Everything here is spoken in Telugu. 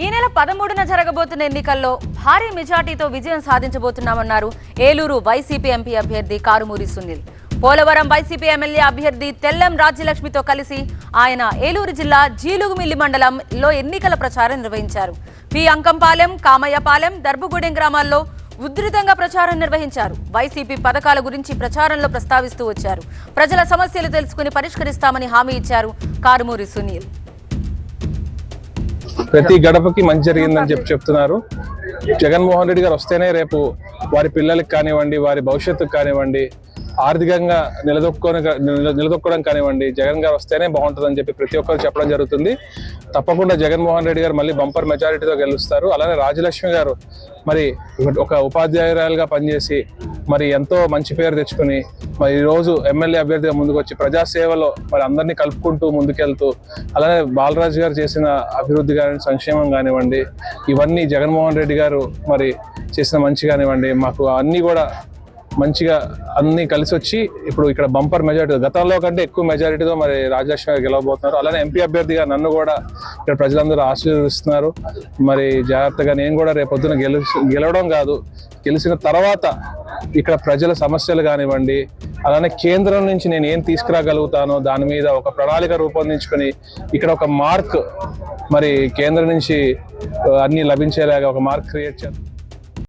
ఈ నెల పదమూడున జరగబోతున్న ఎన్నికల్లో భారీ మెజార్టీతో విజయం సాధించబోతున్నామన్నారు ఏలూరు వైసీపీ ఎంపీ అభ్యర్థి కారుమూరి సునీల్. పోలవరం వైసీపీ ఎమ్మెల్యే అభ్యర్థి తెల్లం రాజ్యలక్ష్మితో కలిసి ఆయన ఏలూరు జిల్లా జీలుగుమిల్లి మండలంలో ఎన్నికల ప్రచారం నిర్వహించారు. పి. అంకంపాలెం కామయ్యపాలెం దర్భగూడెం గ్రామాల్లో ఉధృతంగా ప్రచారం నిర్వహించారు. వైసీపీ పథకాల గురించి ప్రచారంలో ప్రస్తావిస్తూ వచ్చారు. ప్రజల సమస్యలు తెలుసుకుని పరిష్కరిస్తామని హామీ ఇచ్చారు కారుమూరి సునీల్. ప్రతి గడపకి మంచి జరిగిందని చెప్పి చెప్తున్నారు. జగన్మోహన్ రెడ్డి గారు వస్తేనే రేపు వారి పిల్లలకి కానివ్వండి వారి భవిష్యత్తుకు కానివ్వండి ఆర్థికంగా నిలదొక్కుని నిలదొక్కడం కానివ్వండి జగన్ గారు వస్తేనే బాగుంటుందని చెప్పి ప్రతి ఒక్కరు చెప్పడం జరుగుతుంది. తప్పకుండా జగన్మోహన్ రెడ్డి గారు మళ్ళీ బంపర్ మెజారిటీతో గెలుస్తారు. అలానే రాజలక్ష్మి గారు మరి ఒక ఉపాధ్యాయురాలుగా పనిచేసి మరి ఎంతో మంచి పేరు తెచ్చుకుని మరి ఈరోజు ఎమ్మెల్యే అభ్యర్థిగా ముందుకు వచ్చి ప్రజాసేవలో మరి అందరినీ కలుపుకుంటూ ముందుకెళ్తూ అలానే బాలరాజు గారు చేసిన అభివృద్ధి కానీ సంక్షేమం కానివ్వండి ఇవన్నీ జగన్మోహన్ రెడ్డి గారు మరి చేసిన మంచి కానివ్వండి మాకు అన్నీ కూడా మంచిగా అన్ని కలిసి వచ్చి ఇప్పుడు ఇక్కడ బంపర్ మెజారిటీ గతంలో కంటే ఎక్కువ మెజారిటీతో మరి రాజలక్ష్మి గారు గెలవబోతున్నారు. అలానే ఎంపీ అభ్యర్థిగా నన్ను కూడా ఇక్కడ ప్రజలందరూ ఆశీర్వదిస్తున్నారు. మరి జాగ్రత్తగా నేను కూడా రేపొద్దున గెలు గెలవడం కాదు గెలిచిన తర్వాత ఇక్కడ ప్రజల సమస్యలు కానివ్వండి అలానే కేంద్రం నుంచి నేను ఏం తీసుకురాగలుగుతానో దాని మీద ఒక ప్రణాళిక రూపొందించుకొని ఇక్కడ ఒక మార్క్ మరి కేంద్రం నుంచి అన్ని లభించేలాగా ఒక మార్క్ క్రియేట్ చేస్తాను